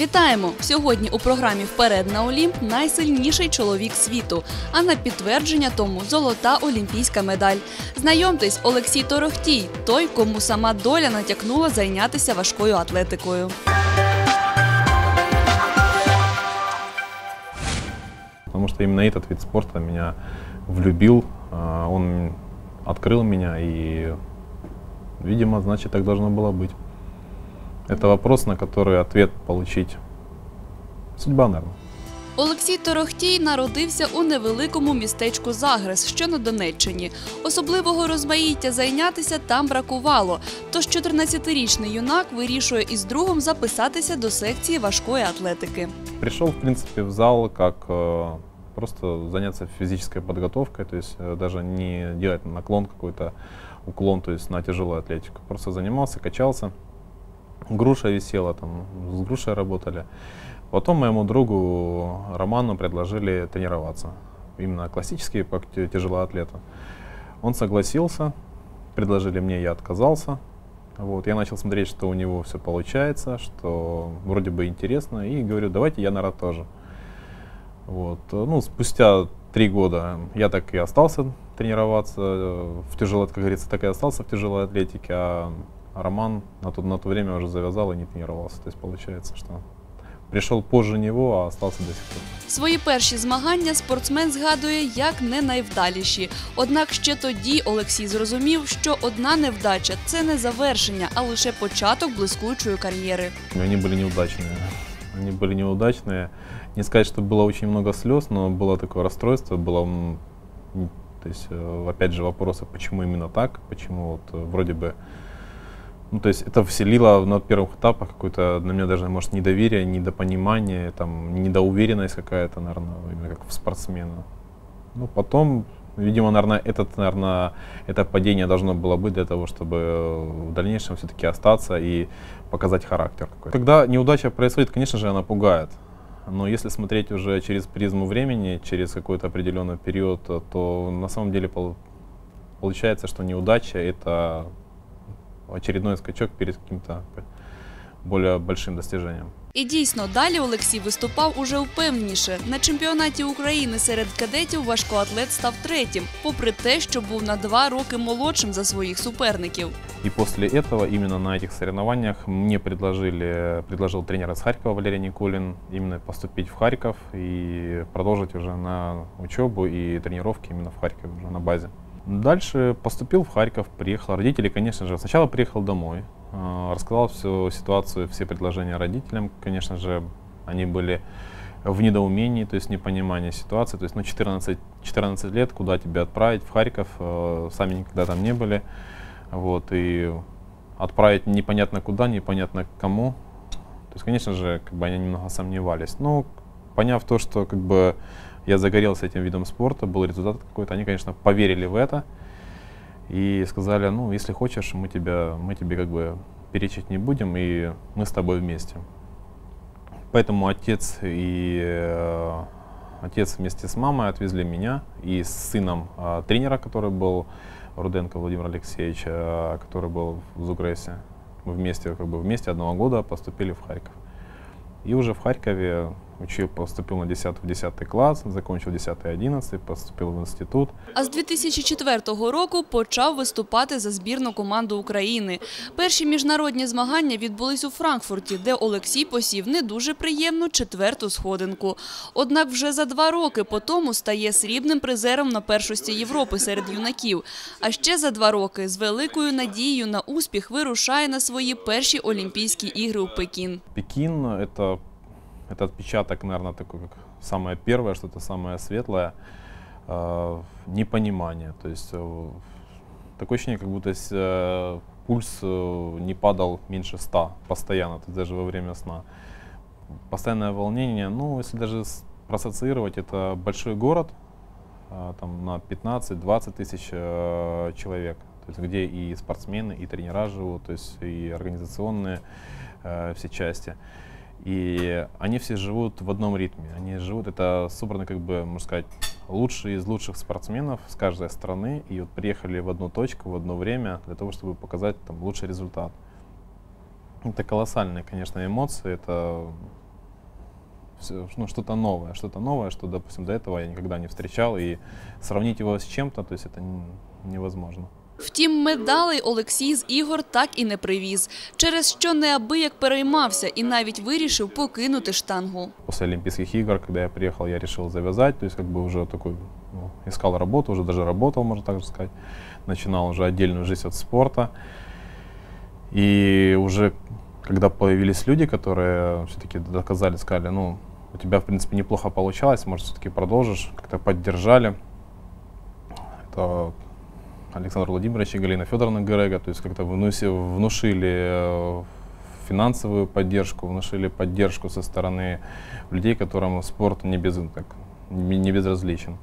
Вітаємо! Сьогодні у програмі Вперед на Олімп найсильніший чоловік світу. А на підтвердження тому золота олімпійська медаль. Знайомтесь, Олексій Торохтій, той, кому сама доля натякнула зайнятися важкою атлетикою. Потому что именно этот вид спорта меня влюбил, а, он открыл меня и, видимо, значит, так должно было быть. Это вопрос, на который ответ получить судьба, наверное. Олексій Торохтій народився у невеликому містечку Загрес, що на Донеччині. Особливого розмаїття зайнятися там бракувало. Тож 14-річний юнак вирішує із другом записатися до секції важкої атлетики. Пришел, в принципе, в зал как э, просто заняться физической подготовкой, то есть э, даже не делать наклон какой-то, уклон, то есть на тяжелую атлетику. Просто занимался, качался. Груша висела, там, с грушей работали. Потом моему другу Роману предложили тренироваться. Именно классические по т- тяжелоатлету. Он согласился, предложили мне, я отказался. Вот, я начал смотреть, что у него все получается, что вроде бы интересно, и говорю, давайте я, наверное, тоже. Вот. Ну, спустя три года я так и остался тренироваться э, в тяжелой, как говорится, так и остался в тяжелой атлетике, а Роман на то, на то время уже завязал и не тренировался. То есть получается, что пришел позже него, а остался до сих пор. Свої перші змагання спортсмен згадує як не найвдаліші. Однак ще тоді Олексій зрозумів, що одна невдача це не завершення, а лише початок блискучої кар'єри. Они были неудачные. Они были неудачные. Не сказать, что было очень много слез, но было такое расстройство, было, м, м, то есть, э, опять же, вопросы, почему именно так, почему вот э, вроде бы, Ну, то есть это вселило на первых этапах какое-то на меня даже, может, недоверие, недопонимание, там, недоуверенность какая-то, наверное, именно как в спортсмена. Ну, потом, видимо, наверное, этот, наверное, это падение должно было быть для того, чтобы в дальнейшем все-таки остаться и показать характер какой-то. Когда неудача происходит, конечно же, она пугает. Но если смотреть уже через призму времени, через какой-то определенный период, то на самом деле пол- получается, что неудача это очередной скачок перед каким-то более большим достижением. І дійсно, далі Олексій виступав уже впевненіше. На чемпіонаті України серед кадетів важкоатлет став третім, попри те, що був на два роки молодшим за своїх суперників. И после этого, именно на этих соревнованиях, мне предложили, предложил тренер из Харькова Валерий Никулин именно поступить в Харьков и продолжить уже на учебу и тренировки именно в Харькове, уже на базе. Дальше поступил в Харьков, приехал. Родители, конечно же, сначала приехал домой, э, рассказал всю ситуацию, все предложения родителям. Конечно же, они были в недоумении, то есть непонимании ситуации. То есть, ну, 14, 14 лет, куда тебя отправить в Харьков, э, сами никогда там не были. Вот, и отправить непонятно куда, непонятно кому. То есть, конечно же, как бы они немного сомневались. Но поняв то, что как бы я загорелся этим видом спорта, был результат какой-то, они, конечно, поверили в это и сказали, ну, если хочешь, мы тебя, мы тебе как бы перечить не будем, и мы с тобой вместе. Поэтому отец и э, отец вместе с мамой отвезли меня и с сыном э, тренера, который был Руденко Владимир Алексеевич, э, который был в Зугрессе. Мы вместе, как бы вместе одного года поступили в Харьков. И уже в Харькове учил, поступил на 10, в 10 класс, закончил 10-11, поступил в институт. А з 2004 року почав виступати за збірну команду України. Перші міжнародні змагання відбулись у Франкфурті, де Олексій посів не дуже приємну четверту сходинку. Однак вже за два роки по тому стає срібним призером на першості Європи серед юнаків. А ще за два роки з великою надією на успіх вирушає на свої перші Олімпійські ігри у Пекін. Пекин это, это отпечаток, наверное, такой, как самое первое, что-то самое светлое, э, непонимание. То есть э, такое ощущение, как будто э, пульс э, не падал меньше 100 постоянно, то есть даже во время сна. Постоянное волнение, ну, если даже проассоциировать, это большой город, э, там на 15-20 тысяч э, человек, то есть где и спортсмены, и тренера живут, то есть и организационные э, все части. И они все живут в одном ритме. Они живут, это собраны, как бы, можно сказать, лучшие из лучших спортсменов с каждой страны. И вот приехали в одну точку в одно время для того, чтобы показать там лучший результат. Это колоссальные, конечно, эмоции. Это ну, что-то новое, что-то новое, что, допустим, до этого я никогда не встречал, и сравнить его с чем-то, то есть это невозможно. Втім, медалей Олексій з ігор так і не привіз, через що неабияк переймався і навіть вирішив покинути штангу. После Олимпийских игр, когда я приехал, я решил завязать, то есть как бы уже такой, ну, искал работу, уже даже работал, можно так же сказать, начинал уже отдельную жизнь от спорта. И уже когда появились люди, которые все-таки доказали, сказали, ну, у тебя, в принципе, неплохо получалось, может, все-таки продолжишь, как-то поддержали. Это Александр Владимирович и Галина Федоровна Герега, то есть как-то внушили э, финансовую поддержку, внушили поддержку со стороны людей, которым спорт не, без, так, не безразличен.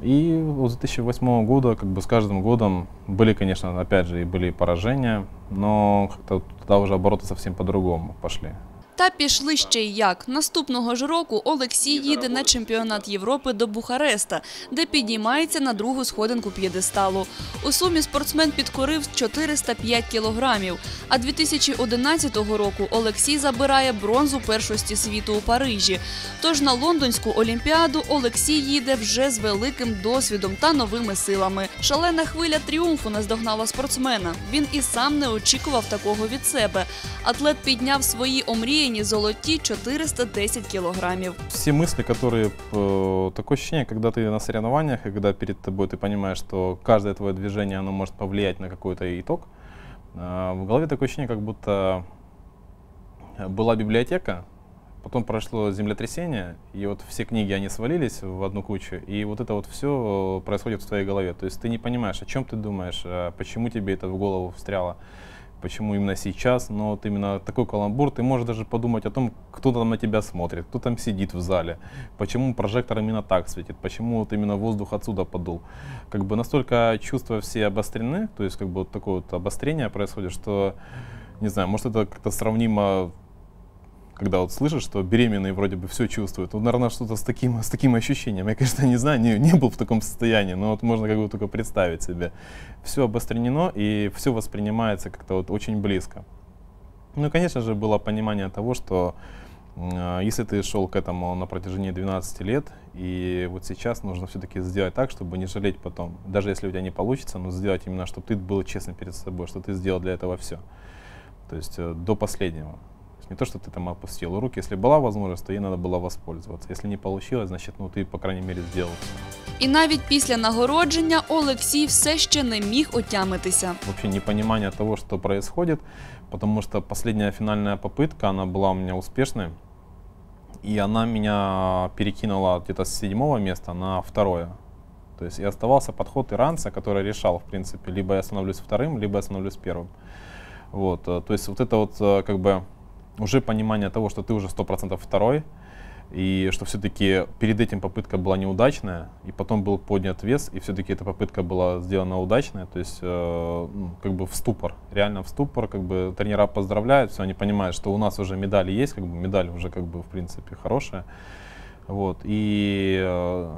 И с 2008 года, как бы с каждым годом были, конечно, опять же, и были поражения, но как-то тогда уже обороты совсем по-другому пошли. Та пішли ще й як. Наступного ж року Олексій їде на чемпіонат Європи до Бухареста, де підіймається на другу сходинку п'єдесталу. У сумі спортсмен підкорив 405 кілограмів. А 2011 року Олексій забирає бронзу першості світу у Парижі. Тож на лондонську олімпіаду Олексій їде вже з великим досвідом та новими силами. Шалена хвиля тріумфу наздогнала спортсмена. Він і сам не очікував такого від себе. Атлет підняв свої омріяні золоті 410 кілограмів. Все мысли, которые... э, такое ощущение, когда ты на соревнованиях, и когда перед тобой ты понимаешь, что каждое твое движение, оно может повлиять на какой-то итог, э, в голове такое ощущение, как будто была библиотека, потом прошло землетрясение, и вот все книги, они свалились в одну кучу, и вот это вот все происходит в твоей голове. То есть ты не понимаешь, о чем ты думаешь, э, почему тебе это в голову встряло, почему именно сейчас, но вот именно такой каламбур, ты можешь даже подумать о том, кто там на тебя смотрит, кто там сидит в зале, почему прожектор именно так светит, почему вот именно воздух отсюда подул. Как бы настолько чувства все обострены, то есть как бы вот такое вот обострение происходит, что, не знаю, может это как-то сравнимо когда вот слышишь, что беременные вроде бы все чувствуют, вот, наверное, что-то с таким, с таким ощущением. Я, конечно, не знаю, не, не был в таком состоянии, но вот можно как бы только представить себе. Все обострено и все воспринимается как-то вот очень близко. Ну конечно же, было понимание того, что э, если ты шел к этому на протяжении 12 лет, и вот сейчас нужно все-таки сделать так, чтобы не жалеть потом. Даже если у тебя не получится, но сделать именно, чтобы ты был честен перед собой, что ты сделал для этого все. То есть э, до последнего. То есть не то, что ты там опустил руки. Если была возможность, то ей надо было воспользоваться. Если не получилось, значит, ну ты, по крайней мере, сделал всё. І навіть після нагородження Олексій все ще не міг отямитися. вообще непонимание того, что происходит, потому что последняя финальная попытка, она была у меня успешной, и она меня перекинула где-то с седьмого места на второе. То есть и оставался подход иранца, который решал, в принципе, либо я становлюсь вторым, либо я становлюсь первым. Вот, э, то есть вот это вот э, как бы уже понимание того, что ты уже 100% второй, и что все-таки перед этим попытка была неудачная, и потом был поднят вес, и все-таки эта попытка была сделана удачная, то есть э, ну, как бы в ступор, реально в ступор, как бы тренера поздравляют, все, они понимают, что у нас уже медали есть, как бы медаль уже как бы в принципе хорошая, вот, и э,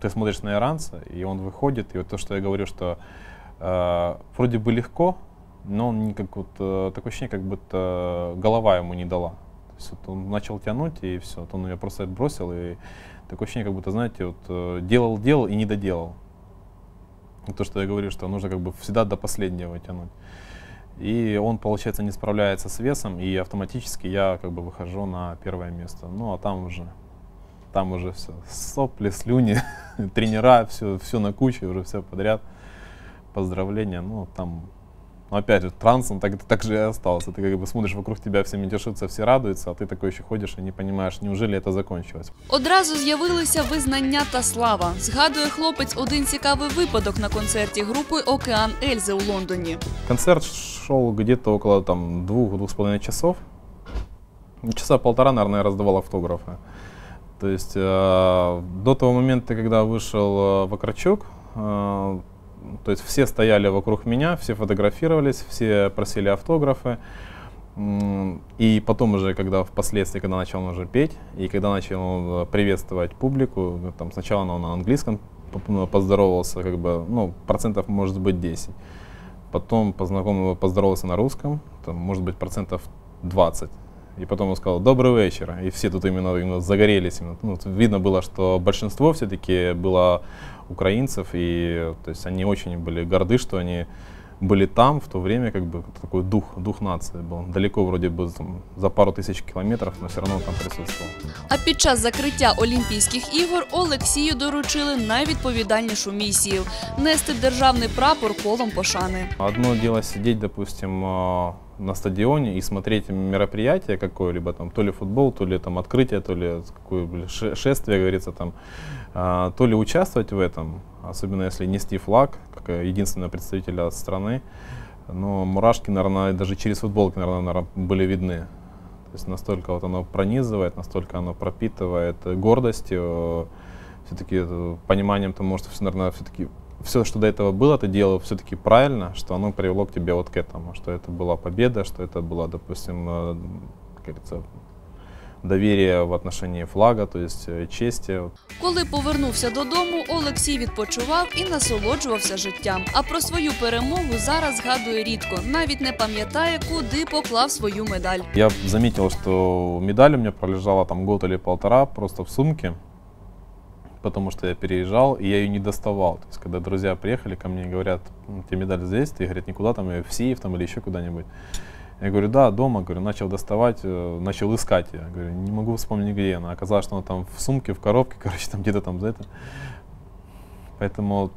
ты смотришь на иранца, и он выходит, и вот то, что я говорю, что э, вроде бы легко, но он не как вот э, такое ощущение, как будто голова ему не дала. То есть вот он начал тянуть, и все, вот он ее просто отбросил, и такое ощущение, как будто, знаете, вот э, делал, делал и не доделал. То, что я говорю, что нужно как бы всегда до последнего тянуть. И он, получается, не справляется с весом, и автоматически я как бы выхожу на первое место. Ну, а там уже, там уже все, сопли, слюни, тренера, все, все на куче, уже все подряд. Поздравления, ну, там но опять же, трансом так, так же и остался. Ты как бы смотришь вокруг тебя, все мельтешатся, все радуются, а ты такой еще ходишь и не понимаешь, неужели это закончилось. Одразу з'явилися визнання та слава. Згадує хлопець один цікавий випадок на концерті групи Океан Ельзи у Лондоні. Концерт шел где-то около там двух-двух с половиной часов. Часа полтора, наверное, я раздавал автографы. То есть э, до того момента, когда вышел э, Вакарчук, э, то есть все стояли вокруг меня, все фотографировались, все просили автографы. И потом уже, когда впоследствии, когда начал он уже петь, и когда начал э, приветствовать публику, ну, там сначала он на английском поздоровался, как бы, ну, процентов может быть 10. Потом познакомил, поздоровался на русском, там, может быть, процентов 20. И потом он сказал «добрый вечер». И все тут именно, именно загорелись. Именно. Ну, тут видно было, что большинство все-таки было украинцев, и то есть они очень были горды, что они были там в то время, как бы такой дух, дух нации был. Далеко вроде бы там, за пару тысяч километров, но все равно там присутствовал. А під час закриття Олімпійських ігор Олексію доручили найвідповідальнішу місію нести державний прапор колом пошани. Одно дело сидеть, допустим, э, на стадионе и смотреть мероприятие какое-либо, там, то ли футбол, то ли там открытие, то ли какое ше- шествие, говорится, там, а, то ли участвовать в этом, особенно если нести флаг, как э, единственного представителя страны. Но мурашки, наверное, даже через футболки, наверное, были видны. То есть настолько вот оно пронизывает, настолько оно пропитывает э, гордостью, все-таки пониманием того, что, наверное, все-таки все, что до этого было, ты делал все-таки правильно, что оно привело к тебе вот к этому, что это была победа, что это было, допустим, э, как говорится, доверие в отношении флага, то есть э, чести. Коли повернувся додому, Олексій відпочивав і насолоджувався життям. А про свою перемогу зараз згадує рідко, навіть не пам'ятає, куди поклав свою медаль. Я заметил, что медаль у меня пролежала там год или полтора просто в сумке, Потому что я переезжал, и я ее не доставал. То есть, когда друзья приехали ко мне и говорят, «Ну, тебе медаль здесь, ты, говорят, никуда там, ее в сейф там или еще куда-нибудь. Я говорю, да, дома, говорю, начал доставать, э, начал искать ее. Говорю, не могу вспомнить, где она. Оказалось, что она там в сумке, в коробке, короче, там где-то там за это. Поэтому,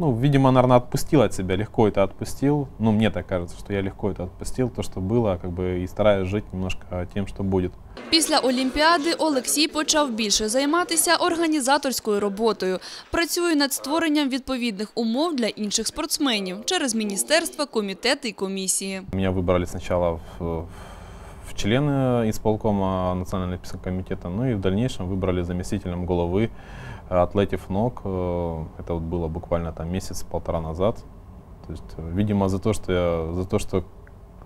ну, видимо, наверное, отпустил от себя, легко это отпустил. Ну, мне так кажется, что я легко это отпустил, то, что было, как бы, и стараюсь жить немножко тем, что будет. Після Олімпіади Олексій почав більше займатися організаторською роботою. Працює над створенням відповідних умов для інших спортсменів через міністерства, комітети і комісії. Меня выбрали сначала в, в члены исполкома Национального Олимпийского комитета, ну и в дальнейшем выбрали заместителем головы э, атлетив НОК. Э, Это вот было буквально там месяц-полтора назад. То есть, э, видимо, за то, что я, за то, что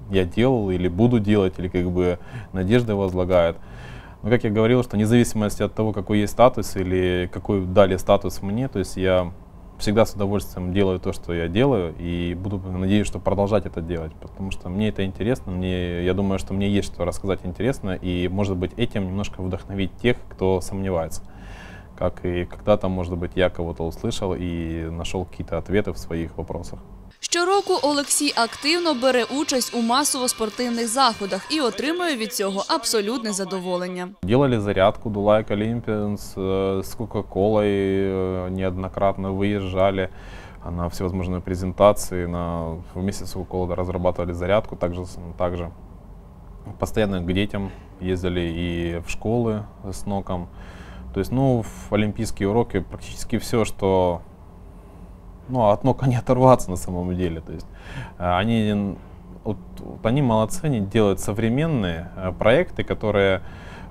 я делал или буду делать, или как бы надежды возлагают. Но, как я говорил, что вне от того, какой есть статус или какой дали статус мне, то есть я всегда с удовольствием делаю то, что я делаю, и буду, надеюсь, что продолжать это делать, потому что мне это интересно, мне, я думаю, что мне есть что рассказать интересно, и, может быть, этим немножко вдохновить тех, кто сомневается. Как и когда-то, может быть, я кого-то услышал и нашел какие-то ответы в своих вопросах. Щороку Олексій активно бере участь у масово-спортивних заходах і отримує від цього абсолютне задоволення. Делали зарядку до Like Olympians э, с Кока-Колой, э, неоднократно выезжали на всевозможные презентации, на, вместе с Кока-Колой разрабатывали зарядку, также, с- также постоянно к детям ездили и в школы с НОКом. То есть, ну, в олимпийские уроки практически все, что ну, от нока не оторваться на самом деле. То есть э, они, вот, вот они молодцы, они делают современные э, проекты, которые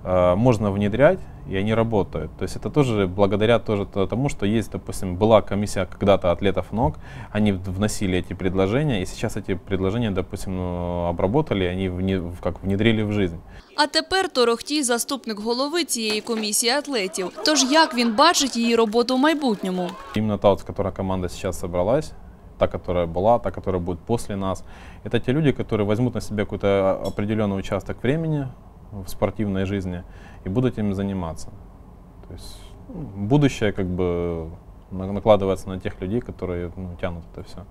э, можно внедрять, и они работают. То есть это тоже благодаря тоже то- тому, что есть, допустим, была комиссия когда-то атлетов ног, они в- вносили эти предложения, и сейчас эти предложения, допустим, ну, обработали, они вне- в- как внедрили в жизнь. А тепер Торохтій – заступник голови цієї комісії атлетів. Тож як він бачить її роботу в майбутньому? Именно та, вот, с которой команда сейчас собралась, та, которая была, та, которая будет после нас, это те люди, которые возьмут на себя какой-то определенный участок времени в спортивной жизни и будут им заниматься. То есть ну, будущее как бы на- накладывается на тех людей, которые ну, тянут это все.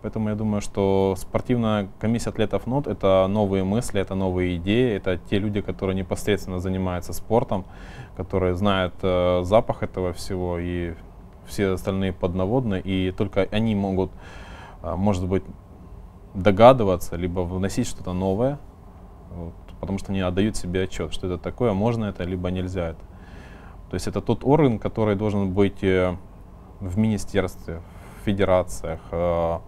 Поэтому я думаю, что спортивная комиссия атлетов НОТ – это новые мысли, это новые идеи, это те люди, которые непосредственно занимаются спортом, которые знают э, запах этого всего и все остальные поднаводные, и только они могут, а, может быть, догадываться, либо вносить что-то новое, вот, потому что они отдают себе отчет, что это такое, можно это, либо нельзя это. То есть это тот орган, который должен быть э, в министерстве, в федерациях, э,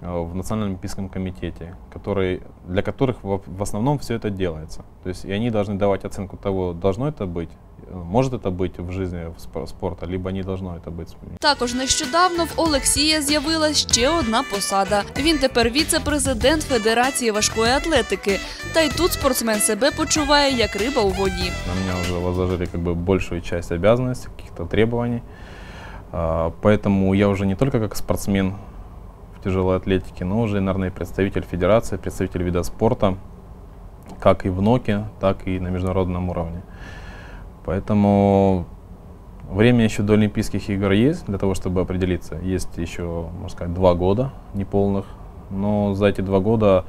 в Национальном олимпийском комитете, который, для которых в, в основном все это делается. То есть и они должны давать оценку того, должно это быть, э, может это быть в жизни спо- спорта, либо не должно это быть. Також нещодавно в Олексія з'явилась ще одна посада. Він тепер віце-президент Федерації важкої атлетики. Та й тут спортсмен себе почуває як риба у воді. На меня уже возложили как бы большую часть обязанностей, каких-то требований. А, Поэтому я уже не только как спортсмен в тяжелой атлетике, но уже, наверное, представитель федерации, представитель вида спорта. как и в НОКе, так и на международном уровне. Поэтому время еще до Олимпийских игр есть для того, чтобы определиться. Есть еще, можно сказать, два года неполных. Но за эти два года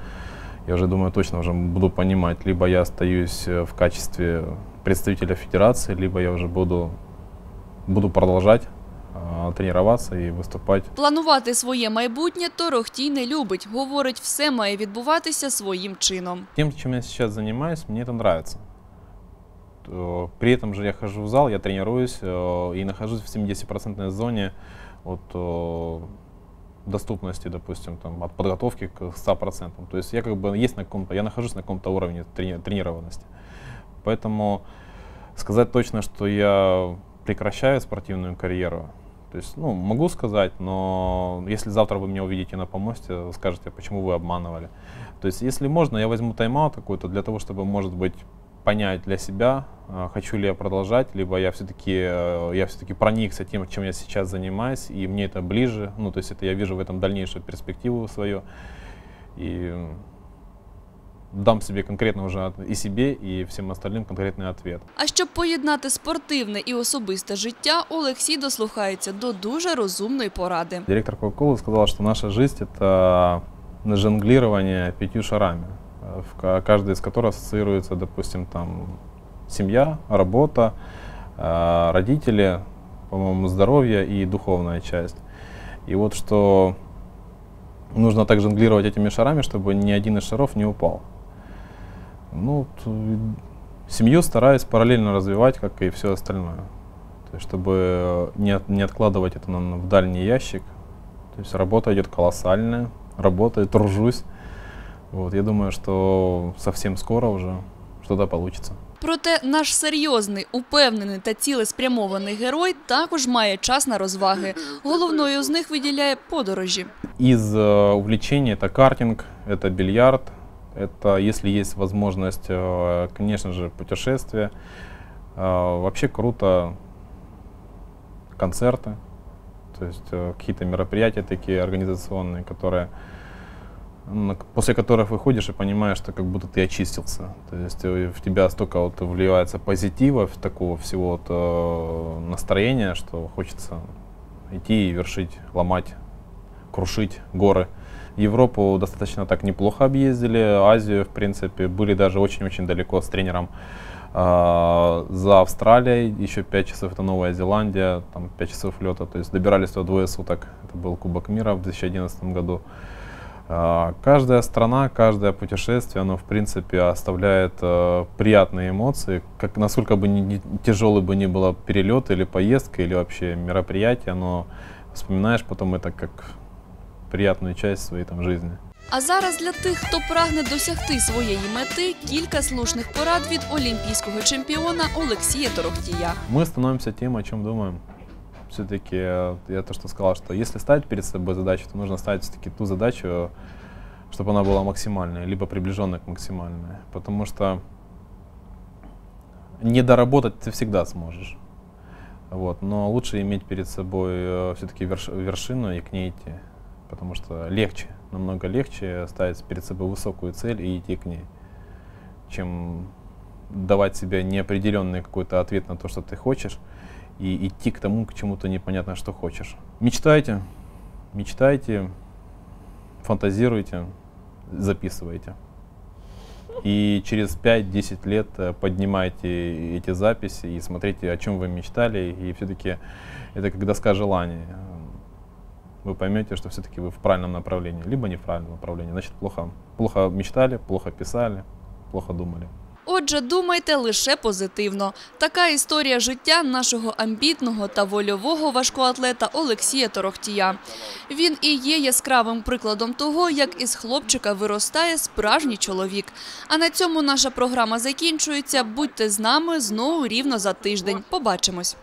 я уже думаю, точно уже буду понимать, либо я остаюсь э, в качестве представителя федерации, либо я уже буду, буду продолжать тренуватися і виступати. Планувати своє майбутнє Торохтій не любить. Говорить, все має відбуватися своїм чином. Тем, чем я сейчас занимаюсь, мне это нравится. Э, При этом же я хожу в зал, я тренируюсь э, и нахожусь в 70% зоне от э, доступности, допустим, там, от подготовки к 100%. То есть я как бы есть на каком-то, я нахожусь на каком-то уровне трени- тренированности. Поэтому сказать точно, что я прекращаю спортивную карьеру, то есть, ну, могу сказать, но если завтра вы меня увидите на помосте, скажете, почему вы обманывали. То есть, если можно, я возьму тайм-аут какой-то для того, чтобы, может быть, понять для себя, а, хочу ли я продолжать, либо я все-таки я все-таки проникся тем, чем я сейчас занимаюсь, и мне это ближе, ну, то есть это я вижу в этом дальнейшую перспективу свою, и дам себе конкретно уже от- и себе, и всем остальным конкретный ответ. А щоб поєднати спортивне і особисте життя, Олексій дослухається до дуже розумної поради. Директор Кока-Колы сказал, что наша жизнь – это жонглирование пятью шарами, э, в ка- каждый из которых ассоциируется, допустим, там семья, работа, э, родители, по-моему, здоровье и духовная часть. И вот что нужно так жонглировать этими шарами, чтобы ни один из шаров не упал. Ну, вот, э, семью стараюсь параллельно развивать, как и все остальное. То есть, чтобы э, не, от- не откладывать это на- в дальний ящик. То есть работа идет колоссальная, работаю, тружусь. Вот, я думаю, что совсем скоро уже что-то получится. Проте наш серйозний, упевнений та цілеспрямований герой також має час на розваги. Головною з них виділяє подорожі. Из э, увлечений это картинг, это бильярд, это, если есть возможность, э, конечно же, путешествия. Э, Вообще круто концерты, то есть э, какие-то мероприятия такие организационные, которые после которых выходишь и понимаешь, что как будто ты очистился. То есть в тебя столько вот вливается позитива, такого всего вот, настроения, что хочется идти и вершить, ломать, крушить горы. Европу достаточно так неплохо объездили, Азию, в принципе, были даже очень-очень далеко с тренером. А, За Австралией еще 5 часов, это Новая Зеландия, там 5 часов лета, то есть добирались туда двое суток. Это был Кубок мира в 2011 году. А, Каждая страна, каждое путешествие, оно в принципе оставляет э, приятные эмоции. Как, насколько бы ни, ни- тяжелый бы ни было перелет или поездка, или вообще мероприятие, но вспоминаешь потом это как приятную часть своей там жизни. А зараз для тих, хто прагне досягти своєї мети, кілька слушних порад від олімпійського чемпіона Олексія Торохтія. Мы становимся тем, о чем думаем. Все-таки я то, что сказал, что если ставить перед собой задачу, то нужно ставить все-таки ту задачу, чтобы она была максимальной, либо приближенная к максимальной. Потому что не доработать ты всегда сможешь. Вот. Но лучше иметь перед собой все-таки вершину и к ней идти. Потому что легче, намного легче ставить перед собой высокую цель и идти к ней, чем давать себе неопределенный какой-то ответ на то, что ты хочешь, и идти к тому, к чему-то непонятно, что хочешь. Мечтайте, мечтайте, фантазируйте, записывайте. И через 5-10 лет э, поднимайте эти записи и смотрите, о чем вы мечтали. И все-таки это как доска желаний. Вы поймете, что все-таки вы в правильном направлении, либо не в правильном направлении. Значит, плохо, плохо мечтали, плохо писали, плохо думали. Отже, думайте лише позитивно. Така історія життя нашого амбітного та вольового важкоатлета Олексія Торохтія. Він і є яскравим прикладом того, як із хлопчика виростає справжній чоловік. А на цьому наша програма закінчується. Будьте з нами знову рівно за тиждень. Побачимось.